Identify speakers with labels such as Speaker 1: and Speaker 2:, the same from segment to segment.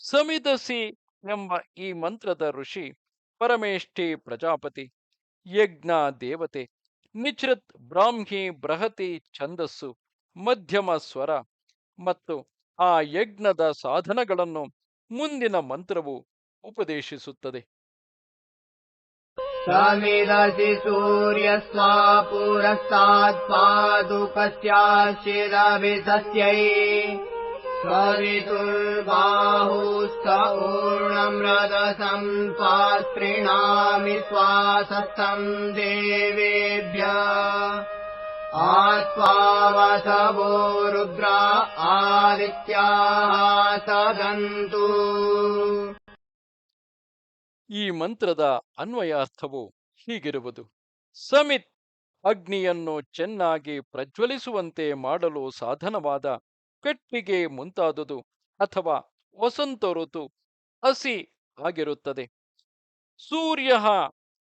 Speaker 1: ಸಮಿದಸಿ ಎಂಬ ಈ ಮಂತ್ರದ ಋಷಿ ಪರಮೇಷ್ಠಿ ಪ್ರಜಾಪತಿ ಯಜ್ಞ ದೇವತೆ ನಿಚ್ರತ್ ಬ್ರಾಹ್ಮಿ ಬೃಹತಿ ಛಂದಸ್ಸು ಮಧ್ಯಮ ಸ್ವರ ಮತ್ತು ಆ ಯಜ್ಞದ ಸಾಧನಗಳನ್ನು ಮುಂದಿನ ಮಂತ್ರವು ಉಪದೇಶಿಸುತ್ತದೆ
Speaker 2: समिदसि सूर्यस्वा पुरस्तात्पादुकस्याश्चिदभितस्यै स्वरितुर्बाहुस्त ऊर्णमृदसम् पास्त्रिणामि स्वासस्तम् देवेभ्य आस्वावसवो रुद्रा आदित्याः सदन्तु
Speaker 1: ಈ ಮಂತ್ರದ ಅನ್ವಯಾರ್ಥವು ಹೀಗಿರುವುದು ಸಮಿತ್ ಅಗ್ನಿಯನ್ನು ಚೆನ್ನಾಗಿ ಪ್ರಜ್ವಲಿಸುವಂತೆ ಮಾಡಲು ಸಾಧನವಾದ ಕಟ್ಟಿಗೆ ಮುಂತಾದುದು ಅಥವಾ ವಸಂತ ಋತು ಹಸಿ ಆಗಿರುತ್ತದೆ. ಸೂರ್ಯ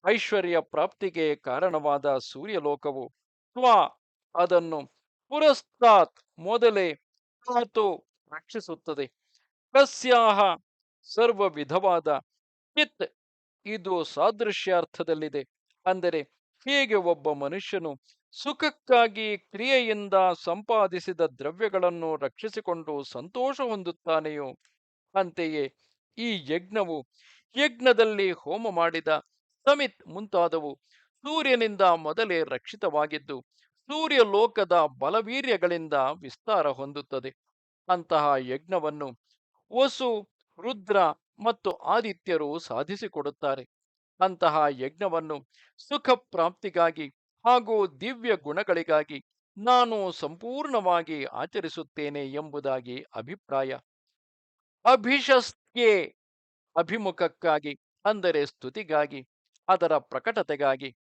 Speaker 1: ಐಶ್ವರ್ಯ ಪ್ರಾಪ್ತಿಗೆ ಕಾರಣವಾದ ಸೂರ್ಯಲೋಕವು ಸ್ವ ಅದನ್ನು ಪುರಸ್ತಾತ್ ಮೊದಲೇ ತಾತು ರಕ್ಷಿಸುತ್ತದೆ. ಕಸ್ಯಾಹ ಸರ್ವ ವಿಧವಾದ ಚಿತ್ ಇದು ಸಾದೃಶ್ಯಾರ್ಥದಲ್ಲಿದೆ. ಅಂದರೆ ಹೇಗೆ ಒಬ್ಬ ಮನುಷ್ಯನು ಸುಖಕ್ಕಾಗಿ ಕ್ರಿಯೆಯಿಂದ ಸಂಪಾದಿಸಿದ ದ್ರವ್ಯಗಳನ್ನು ರಕ್ಷಿಸಿಕೊಂಡು ಸಂತೋಷ ಹೊಂದುತ್ತಾನೆಯೋ? ಅಂತೆಯೇ ಈ ಯಜ್ಞವು ಯಜ್ಞದಲ್ಲಿ ಹೋಮ ಮಾಡಿದ ಸಮಿತ್ ಮುಂತಾದವು ಸೂರ್ಯನಿಂದ ಮೊದಲೇ ರಕ್ಷಿತವಾಗಿದ್ದು ಸೂರ್ಯ ಲೋಕದ ಬಲವೀರ್ಯಗಳಿಂದ ವಿಸ್ತಾರ ಹೊಂದುತ್ತದೆ. ಅಂತಹ ಯಜ್ಞವನ್ನು ವಸು, ರುದ್ರ ಮತ್ತು ಆದಿತ್ಯರು ಸಾಧಿಸಿಕೊಡುತ್ತಾರೆ. ಅಂತಹ ಯಜ್ಞವನ್ನು ಸುಖ ಪ್ರಾಪ್ತಿಗಾಗಿ ಹಾಗೂ ದಿವ್ಯ ಗುಣಗಳಿಗಾಗಿ ನಾನು ಸಂಪೂರ್ಣವಾಗಿ ಆಚರಿಸುತ್ತೇನೆ ಎಂಬುದಾಗಿ ಅಭಿಪ್ರಾಯ. ಅಭಿಷಸ್ತ್ಯೆ ಅಭಿಮುಖಕ್ಕಾಗಿ, ಅಂದರೆ ಸ್ತುತಿಗಾಗಿ, ಅದರ ಪ್ರಕಟತೆಗಾಗಿ.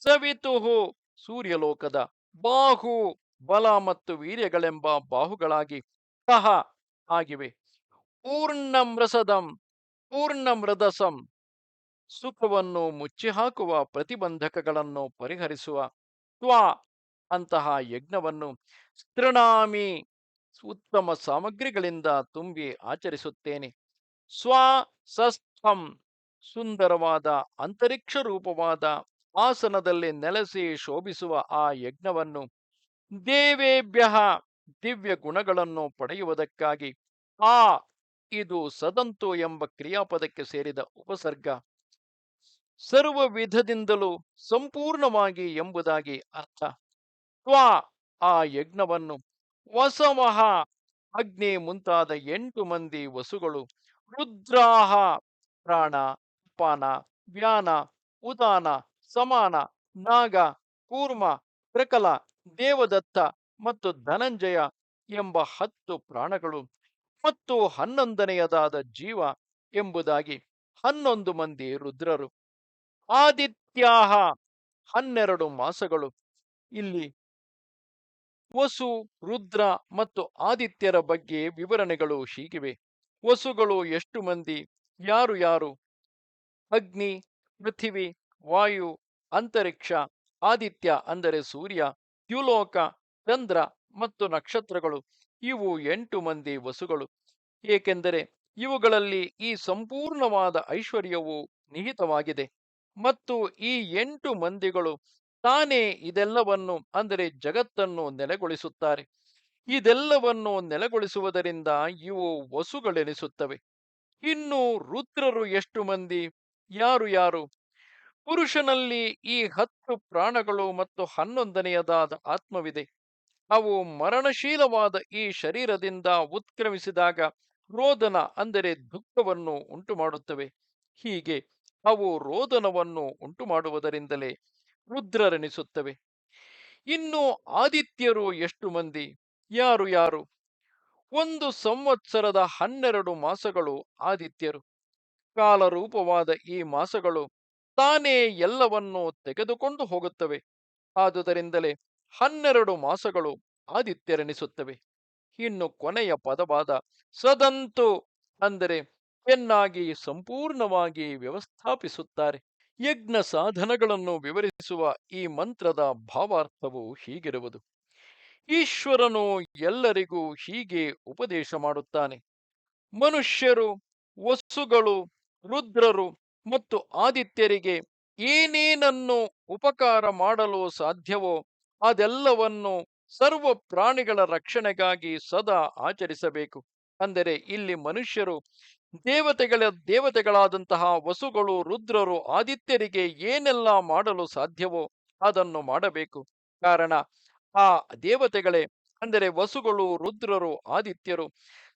Speaker 1: ಸವಿತುಹು ಸೂರ್ಯಲೋಕದ ಬಾಹು ಬಲ ಮತ್ತು ವೀರ್ಯಗಳೆಂಬ ಬಾಹುಗಳಾಗಿ ಸಹ ಆಗಿವೆ. ಪೂರ್ಣಮೃಸದಂ ಪೂರ್ಣಮೃದಸಂ ಸುಖವನ್ನು ಮುಚ್ಚಿಹಾಕುವ ಪ್ರತಿಬಂಧಕಗಳನ್ನು ಪರಿಹರಿಸುವ ತ್ವಾ ಅಂತಹ ಯಜ್ಞವನ್ನು ಸ್ತೃಣಾಮಿ ಉತ್ತಮ ಸಾಮಗ್ರಿಗಳಿಂದ ತುಂಬಿ ಆಚರಿಸುತ್ತೇನೆ. ಸ್ವ ಸಸ್ಥಂ ಸುಂದರವಾದ ಅಂತರಿಕ್ಷ ರೂಪವಾದ ಆಸನದಲ್ಲಿ ನೆಲೆಸಿ ಶೋಭಿಸುವ ಆ ಯಜ್ಞವನ್ನು ದೇವೇಭ್ಯ ದಿವ್ಯ ಗುಣಗಳನ್ನು ಪಡೆಯುವುದಕ್ಕಾಗಿ, ಆ, ಇದು ಸದಂತು ಎಂಬ ಕ್ರಿಯಾಪದಕ್ಕೆ ಸೇರಿದ ಉಪಸರ್ಗ. ಸರ್ವ ವಿಧದಿಂದಲೂ ಸಂಪೂರ್ಣವಾಗಿ ಎಂಬುದಾಗಿ ಅರ್ಥ. ತ್ವ ಆ ಯಜ್ಞವನ್ನು ವಸವಹ ಅಗ್ನಿ ಮುಂತಾದ ಎಂಟು ಮಂದಿ ವಸುಗಳು ರುದ್ರಾಹ, ಪ್ರಾಣ, ಪಾನ ವ್ಯಾನ ಉದಾನ, ಸಮಾನ, ನಾಗ, ಕೂರ್ಮ, ಪ್ರಕಲ, ದೇವದತ್ತ ಮತ್ತು ಧನಂಜಯ ಎಂಬ ಹತ್ತು ಪ್ರಾಣಗಳು ಮತ್ತು ಹನ್ನೊಂದನೆಯದಾದ ಜೀವ ಎಂಬುದಾಗಿ ಹನ್ನೊಂದು ಮಂದಿ ರುದ್ರರು. ಆದಿತ್ಯಾಹ ಹನ್ನೆರಡು ಮಾಸಗಳು. ಇಲ್ಲಿ ವಸು, ರುದ್ರ ಮತ್ತು ಆದಿತ್ಯರ ಬಗ್ಗೆ ವಿವರಣೆಗಳು ಹೀಗಿವೆ. ವಸುಗಳು ಎಷ್ಟು ಮಂದಿ? ಯಾರು ಯಾರು? ಅಗ್ನಿ, ಪೃಥಿವಿ, ವಾಯು, ಅಂತರಿಕ್ಷ, ಆದಿತ್ಯ ಅಂದರೆ ಸೂರ್ಯ, ದ್ಯುಲೋಕ, ಚಂದ್ರ ಮತ್ತು ನಕ್ಷತ್ರಗಳು. ಇವು ಎಂಟು ಮಂದಿ ವಸುಗಳು. ಏಕೆಂದರೆ ಇವುಗಳಲ್ಲಿ ಈ ಸಂಪೂರ್ಣವಾದ ಐಶ್ವರ್ಯವು ನಿಹಿತವಾಗಿದೆ. ಮತ್ತು ಈ ಎಂಟು ಮಂದಿಗಳು ತಾನೇ ಇದೆಲ್ಲವನ್ನು, ಅಂದರೆ ಜಗತ್ತನ್ನು ನೆಲೆಗೊಳಿಸುತ್ತಾರೆ. ಇದೆಲ್ಲವನ್ನು ನೆಲೆಗೊಳಿಸುವುದರಿಂದ ಇವು ವಸುಗಳೆನಿಸುತ್ತವೆ. ಇನ್ನು ರುದ್ರರು ಎಷ್ಟು ಮಂದಿ? ಯಾರು ಯಾರು? ಪುರುಷನಲ್ಲಿ ಈ ಹತ್ತು ಪ್ರಾಣಗಳು ಮತ್ತು ಹನ್ನೊಂದನೆಯದಾದ ಆತ್ಮವಿದೆ. ಅವು ಮರಣಶೀಲವಾದ ಈ ಶರೀರದಿಂದ ಉತ್ಕ್ರಮಿಸಿದಾಗ ರೋದನ, ಅಂದರೆ ದುಃಖವನ್ನು ಉಂಟು ಮಾಡುತ್ತವೆ ಹೀಗೆ ಅವು ರೋದನವನ್ನು ಉಂಟು ಮಾಡುವುದರಿಂದಲೇ ರುದ್ರರೆನಿಸುತ್ತವೆ. ಇನ್ನು ಆದಿತ್ಯರು ಎಷ್ಟು ಮಂದಿ? ಯಾರು ಯಾರು? ಒಂದು ಸಂವತ್ಸರದ ಹನ್ನೆರಡು ಮಾಸಗಳು ಆದಿತ್ಯರು. ಕಾಲರೂಪವಾದ ಈ ಮಾಸಗಳು ತಾನೇ ಎಲ್ಲವನ್ನೂ ತೆಗೆದುಕೊಂಡು ಹೋಗುತ್ತವೆ. ಆದುದರಿಂದಲೇ ಹನ್ನೆರಡು ಮಾಸಗಳು ಆದಿತ್ಯರೆನಿಸುತ್ತವೆ. ಇನ್ನು ಕೊನೆಯ ಪದವಾದ ಸದಂತು ಅಂದರೆ ಚೆನ್ನಾಗಿ ಸಂಪೂರ್ಣವಾಗಿ ವ್ಯವಸ್ಥಾಪಿಸುತ್ತಾರೆ. ಯಜ್ಞ ಸಾಧನಗಳನ್ನು ವಿವರಿಸುವ ಈ ಮಂತ್ರದ ಭಾವಾರ್ಥವು ಹೀಗಿರುವುದು. ಈಶ್ವರನು ಎಲ್ಲರಿಗೂ ಹೀಗೆ ಉಪದೇಶ ಮಾಡುತ್ತಾನೆ. ಮನುಷ್ಯರು ವಸ್ಸುಗಳು ರುದ್ರರು ಮತ್ತು ಆದಿತ್ಯರಿಗೆ ಏನೇನನ್ನು ಉಪಕಾರ ಮಾಡಲು ಸಾಧ್ಯವೋ ಅದೆಲ್ಲವನ್ನು ಸರ್ವ ಪ್ರಾಣಿಗಳ ರಕ್ಷಣೆಗಾಗಿ ಸದಾ ಆಚರಿಸಬೇಕು. ಅಂದರೆ ಇಲ್ಲಿ ಮನುಷ್ಯರು ದೇವತೆಗಳ, ದೇವತೆಗಳಾದಂತಹ ವಸುಗಳು, ರುದ್ರರು, ಆದಿತ್ಯರಿಗೆ ಏನೆಲ್ಲ ಮಾಡಲು ಸಾಧ್ಯವೋ ಅದನ್ನು ಮಾಡಬೇಕು. ಕಾರಣ, ಆ ದೇವತೆಗಳೇ, ಅಂದರೆ ವಸುಗಳು, ರುದ್ರರು, ಆದಿತ್ಯರು,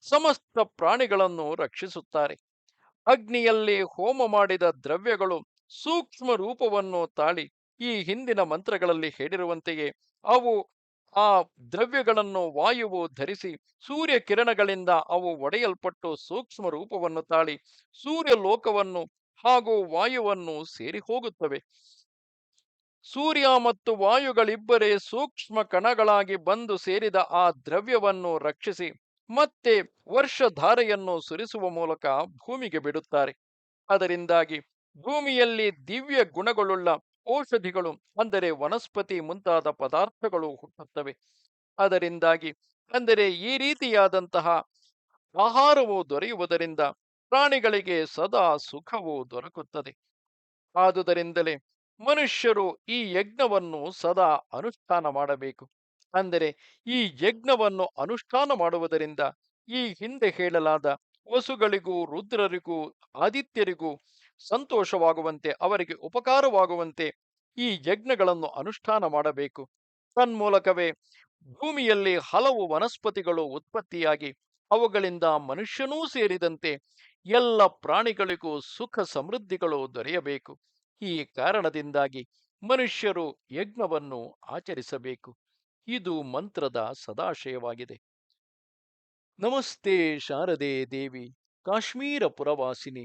Speaker 1: ಸಮಸ್ತ ಪ್ರಾಣಿಗಳನ್ನು ರಕ್ಷಿಸುತ್ತಾರೆ. ಅಗ್ನಿಯಲ್ಲಿ ಹೋಮ ಮಾಡಿದ ದ್ರವ್ಯಗಳು ಸೂಕ್ಷ್ಮ ರೂಪವನ್ನು ತಾಳಿ ಈ ಹಿಂದಿನ ಮಂತ್ರಗಳಲ್ಲಿ ಹೇಳಿರುವಂತೆಯೇ ಅವು ಆ ದ್ರವ್ಯಗಳನ್ನು ವಾಯುವು ಧರಿಸಿ ಸೂರ್ಯ ಕಿರಣಗಳಿಂದ ಅವು ಒಡೆಯಲ್ಪಟ್ಟು ಸೂಕ್ಷ್ಮ ರೂಪವನ್ನು ತಾಳಿ ಸೂರ್ಯ ಲೋಕವನ್ನು ಹಾಗೂ ವಾಯುವನ್ನು ಸೇರಿ ಹೋಗುತ್ತವೆ ಸೂರ್ಯ ಮತ್ತು ವಾಯುಗಳಿಬ್ಬರೇ ಸೂಕ್ಷ್ಮ ಕಣಗಳಾಗಿ ಬಂದು ಸೇರಿದ ಆ ದ್ರವ್ಯವನ್ನು ರಕ್ಷಿಸಿ ಮತ್ತೆ ವರ್ಷಧಾರೆಯನ್ನು ಸುರಿಸುವ ಮೂಲಕ ಭೂಮಿಗೆ ಬಿಡುತ್ತಾರೆ. ಅದರಿಂದಾಗಿ ಭೂಮಿಯಲ್ಲಿ ದಿವ್ಯ ಗುಣಗಳುಳ್ಳ ಔಷಧಿಗಳು ಅಂದರೆ ವನಸ್ಪತಿ ಮುಂತಾದ ಪದಾರ್ಥಗಳು ಹುಟ್ಟುತ್ತವೆ. ಅದರಿಂದಾಗಿ ಅಂದರೆ ಈ ರೀತಿಯಾದಂತಹ ಆಹಾರವು ದೊರೆಯುವುದರಿಂದ ಪ್ರಾಣಿಗಳಿಗೆ ಸದಾ ಸುಖವು ದೊರಕುತ್ತದೆ. ಆದುದರಿಂದಲೇ ಮನುಷ್ಯರು ಈ ಯಜ್ಞವನ್ನು ಸದಾ ಅನುಷ್ಠಾನ ಮಾಡಬೇಕು. ಅಂದರೆ ಈ ಯಜ್ಞವನ್ನು ಅನುಷ್ಠಾನ ಮಾಡುವುದರಿಂದ ಈ ಹಿಂದೆ ಹೇಳಲಾದ ವಸುಗಳಿಗೂ ರುದ್ರರಿಗೂ ಆದಿತ್ಯರಿಗೂ ಸಂತೋಷವಾಗುವಂತೆ, ಅವರಿಗೆ ಉಪಕಾರವಾಗುವಂತೆ ಈ ಯಜ್ಞಗಳನ್ನು ಅನುಷ್ಠಾನ ಮಾಡಬೇಕು. ತನ್ಮೂಲಕವೇ, ಭೂಮಿಯಲ್ಲಿ ಹಲವು ವನಸ್ಪತಿಗಳು ಉತ್ಪತ್ತಿಯಾಗಿ, ಅವುಗಳಿಂದ ಮನುಷ್ಯನೂ ಸೇರಿದಂತೆ ಎಲ್ಲ ಪ್ರಾಣಿಗಳಿಗೂ ಸುಖ ಸಮೃದ್ಧಿಗಳು ದೊರೆಯಬೇಕು. ಈ ಕಾರಣದಿಂದಾಗಿ ಮನುಷ್ಯರು ಯಜ್ಞವನ್ನು ಆಚರಿಸಬೇಕು. ಇದು ಮಂತ್ರದ ಸದಾಶಯವಾಗಿದೆ. ನಮಸ್ತೆ ಶಾರದೆ ದೇವಿ, ಕಾಶ್ಮೀರ ಪುರವಾಸಿನಿ.